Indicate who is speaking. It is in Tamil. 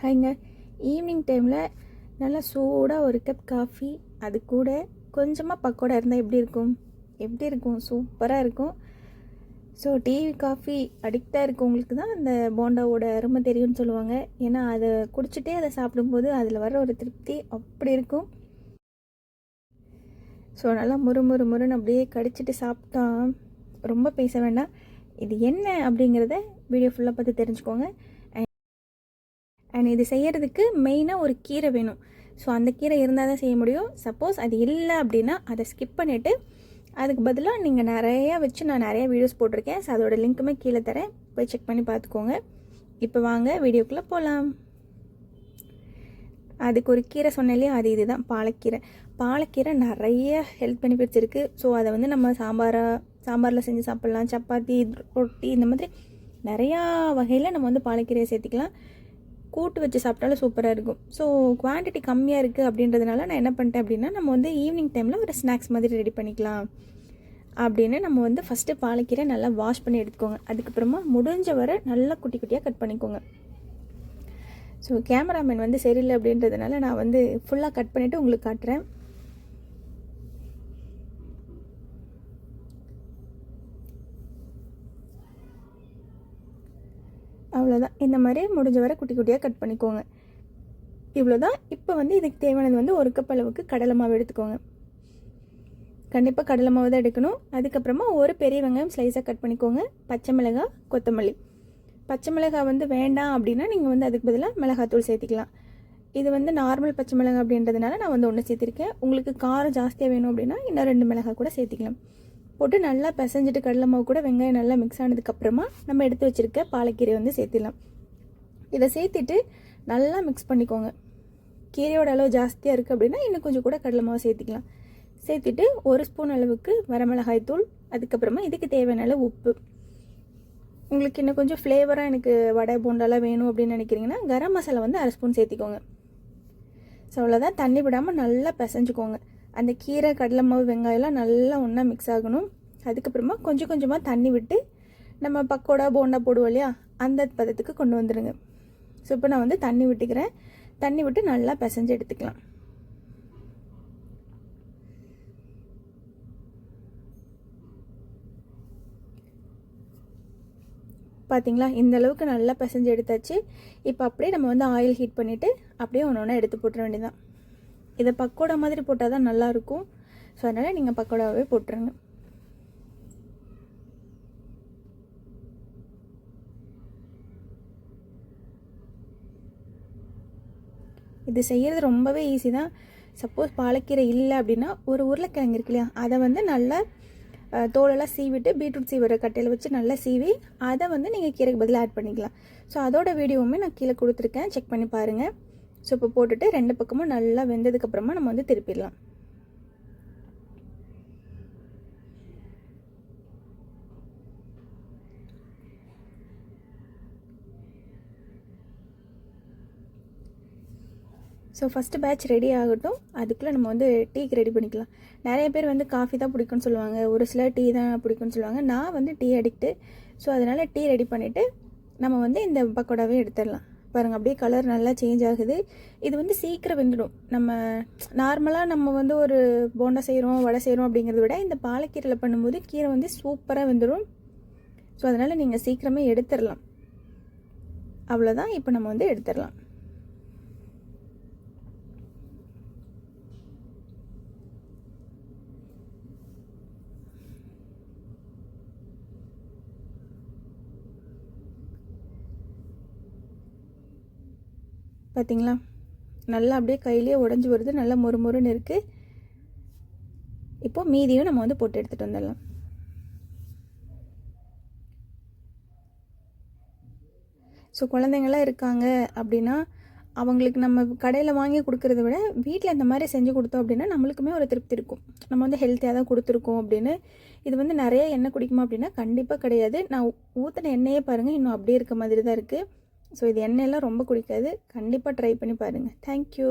Speaker 1: ஹைங்க. ஈவினிங் டைமில் நல்லா சூடாக ஒரு கப் காஃபி அது கூட கொஞ்சமாக பக்கோடா இருந்தால் எப்படி இருக்கும்? எப்படி இருக்கும்? சூப்பராக இருக்கும். ஸோ டீ காஃபி அடிக்டாக இருக்கவங்களுக்கு தான் அந்த போண்டாவோட அருமை தெரியும்னு சொல்லுவாங்க. ஏன்னா அதை குடிச்சிட்டே அதை சாப்பிடும்போது அதில் வர ஒரு திருப்தி அப்படி இருக்கும். ஸோ நல்லா முறு முறு முறுன்னு அப்படியே கடிச்சிட்டு சாப்பிட்டா ரொம்ப பேச வேண்டாம். இது என்ன அப்படிங்கிறத வீடியோ ஃபுல்லாக பார்த்து தெரிஞ்சுக்கோங்க. அண்ட் இது செய்கிறதுக்கு மெயினாக ஒரு கீரை வேணும். ஸோ அந்த கீரை இருந்தால் தான் செய்ய முடியும். சப்போஸ் அது இல்லை அப்படின்னா அதை ஸ்கிப் பண்ணிவிட்டு அதுக்கு பதிலாக நீங்கள் நிறையா வச்சு நான் நிறையா வீடியோஸ் போட்டிருக்கேன். ஸோ அதோட லிங்க்குமே கீழே தரேன். போய் செக் பண்ணி பார்த்துக்கோங்க. இப்போ வாங்க வீடியோக்குள்ளே போகலாம் அதுக்கு ஒரு கீரை சொன்னாலே அது இதுதான் பாலக்கீரை. பாலக்கீரை நிறைய ஹெல்த் பெனிஃபிட்ஸ் இருக்குது ஸோ அதை வந்து நம்ம சாம்பாராக சாம்பாரில் செஞ்சு சாப்பிட்லாம். சப்பாத்தி ரொட்டி இந்த மாதிரி நிறையா வகையில் நம்ம வந்து பாலக்கீரையை சேர்த்துக்கலாம். கூட்டு வச்சு சாப்பிட்டாலும் சூப்பராக இருக்கும். ஸோ குவான்டிட்டி கம்மியாக இருக்குது அப்படின்றதுனால நான் என்ன பண்ணிட்டேன் அப்படின்னா நம்ம வந்து ஈவினிங் டைமில் ஒரு ஸ்நாக்ஸ் மாதிரி ரெடி பண்ணிக்கலாம். அப்படின்னு நம்ம வந்து ஃபஸ்ட்டு பாலக்கீரை நல்லா வாஷ் பண்ணி எடுத்துக்கோங்க. அதுக்கப்புறமா முடிஞ்ச வரை நல்லா குட்டி குட்டியாக கட் பண்ணிக்கோங்க. ஸோ கேமராமேன் வந்து சரியில்லை அப்படின்றதுனால நான் வந்து ஃபுல்லாக கட் பண்ணிவிட்டு உங்களுக்கு காட்டுறேன். அவ்வளோதான் இந்த மாதிரி முடிஞ்ச வரை குட்டி குட்டியாக கட் பண்ணிக்கோங்க. இவ்வளோ தான் இப்போ வந்து இதுக்கு தேவையானது வந்து ஒரு கப் அளவுக்கு கடலை மாவு எடுத்துக்கோங்க. கண்டிப்பாக கடலை மாவு தான் எடுக்கணும். அதுக்கப்புறமா ஒரு பெரிய வெங்காயம் ஸ்லைஸாக கட் பண்ணிக்கோங்க. பச்சை மிளகாய் கொத்தமல்லி. பச்சை மிளகாய் வந்து வேண்டாம் அப்படின்னா நீங்கள் வந்து அதுக்கு பதிலாக மிளகாத்தூள் சேர்த்திக்கலாம். இது வந்து நார்மல் பச்சை மிளகாய் அப்படின்றதுனால நான் வந்து ஒன்று சேர்த்துருக்கேன். உங்களுக்கு காரம் ஜாஸ்தியாக வேணும் அப்படின்னா இன்னும் ரெண்டு மிளகாய் கூட சேர்த்திக்கலாம். போட்டு நல்லா பிசைஞ்சிட்டு கடலை மாவு கூட வெங்காயம் நல்லா மிக்ஸ் ஆனதுக்கப்புறமா நம்ம எடுத்து வச்சுருக்க பாலக்கீரை வந்து சேர்த்திடலாம். இதை சேர்த்துட்டு நல்லா மிக்ஸ் பண்ணிக்கோங்க. கீரையோட அளவு ஜாஸ்தியாக இருக்குது அப்படின்னா இன்னும் கொஞ்சம் கூட கடலை மாவு சேர்த்திக்கலாம். சேர்த்துட்டு ஒரு ஸ்பூன் அளவுக்கு வரமிளகாய் தூள் அதுக்கப்புறமா இதுக்கு தேவையான அளவு உப்பு. உங்களுக்கு இன்னும் கொஞ்சம் ஃப்ளேவராக எனக்கு வடை போண்டாலாம் வேணும் அப்படின்னு நினைக்கிறீங்கன்னா கரம் மசாலா வந்து அரை ஸ்பூன் சேர்த்திக்கோங்க. ஸோ அவ்வளோதான் தண்ணி விடாமல் நல்லா பிசைஞ்சுக்கோங்க. அந்த கீரை கடலை மாவு வெங்காயம்லாம் நல்லா ஒன்றா மிக்ஸ் ஆகணும். அதுக்கப்புறமா கொஞ்சம் கொஞ்சமாக தண்ணி விட்டு நம்ம பக்கோடா போண்டா போடுவோம் இல்லையா? அந்த பதத்துக்கு கொண்டு வந்துடுங்க ஸோ இப்போ நான் வந்து தண்ணி விட்டுக்கிறேன். தண்ணி விட்டு நல்லா பிசைஞ்சு எடுத்துக்கலாம். பார்த்தீங்களா இந்த அளவுக்கு நல்லா பிசைஞ்சு எடுத்தாச்சு. இப்போ அப்படியே நம்ம வந்து ஆயில் ஹீட் பண்ணிவிட்டு அப்படியே ஒன்று ஒன்றா எடுத்து போட்டுற வேண்டியதான் இதை பக்கோடா மாதிரி போட்டால் தான் நல்லாயிருக்கும். ஸோ அதனால் நீங்கள் பக்கோடாவே போட்டுருங்க. இது செய்கிறது ரொம்பவே ஈஸி தான். சப்போஸ் பாலக்கீரை இல்லை அப்படின்னா ஒரு உருளைக்கிழங்கு இருக்கு இல்லையா? அதை வந்து நல்லா தோலெல்லாம் சீவிட்டு பீட்ரூட் சீவிற கட்டையில் வச்சு நல்லா சீவி அதை வந்து நீங்கள் கீரைக்கு பதிலாக ஆட் பண்ணிக்கலாம். ஸோ அதோட வீடியோவுமே நான் கீழே கொடுத்துருக்கேன். செக் பண்ணி பாருங்கள் ஸோ இப்போ போட்டுட்டு ரெண்டு பக்கமும் நல்லா வெந்ததுக்கப்புறமா நம்ம வந்து திருப்பிடலாம். ஸோ ஃபஸ்ட்டு பேட்ச் ரெடி ஆகட்டும். அதுக்குள்ளே நம்ம வந்து டீக்கு ரெடி பண்ணிக்கலாம். நிறைய பேர் வந்து காஃபி தான் பிடிக்கும்னு சொல்லுவாங்க. ஒரு சிலர் டீ தான் பிடிக்கும்னு சொல்லுவாங்க. நான் வந்து டீ அடிக்ட்டு ஸோ அதனால் டீ ரெடி பண்ணிவிட்டு நம்ம வந்து இந்த பக்கோடாவே எடுத்துடலாம். பாருங்கள் அப்படியே கலர் நல்லா சேஞ்ச் ஆகுது. இது வந்து சீக்கிரம் வெந்துடும். நம்ம நார்மலாக நம்ம வந்து ஒரு போண்டா செய்கிறோம் வடை செய்கிறோம் அப்படிங்கிறத விட இந்த பாலக்கீரையில் பண்ணும்போது கீரை வந்து சூப்பராக வெந்துடும். ஸோ அதனால் நீங்கள் சீக்கிரமே எடுத்துடலாம். அவ்வளோதான் இப்போ நம்ம வந்து எடுத்துடலாம். பார்த்தீங்களா நல்லா அப்படியே கையிலேயே உடஞ்சி வருது. நல்லா மொறு மொறுன்னு இருக்குது இப்போது மீதியும் நம்ம வந்து போட்டு எடுத்துகிட்டு வந்துடலாம். ஸோ குழந்தைங்களாம் இருக்காங்க அப்படின்னா அவங்களுக்கு நம்ம கடையில் வாங்கி கொடுக்குறத விட வீட்டில் இந்த மாதிரி செஞ்சு கொடுத்தோம் அப்படின்னா நம்மளுக்குமே ஒரு திருப்தி இருக்கும். நம்ம வந்து ஹெல்த்தியாக தான் கொடுத்துருக்கோம் அப்படின்னு. இது வந்து நிறைய எண்ணெய் குடிக்குமா அப்படின்னா கண்டிப்பாக கிடையாது. நான் ஊற்றின எண்ணெயே பாருங்கள் இன்னும் அப்படியே இருக்க மாதிரி தான் இருக்குது ஸோ இது எண்ணெயெல்லாம் ரொம்ப குடிக்காது. கண்டிப்பாக ட்ரை பண்ணி பாருங்கள் தேங்க்யூ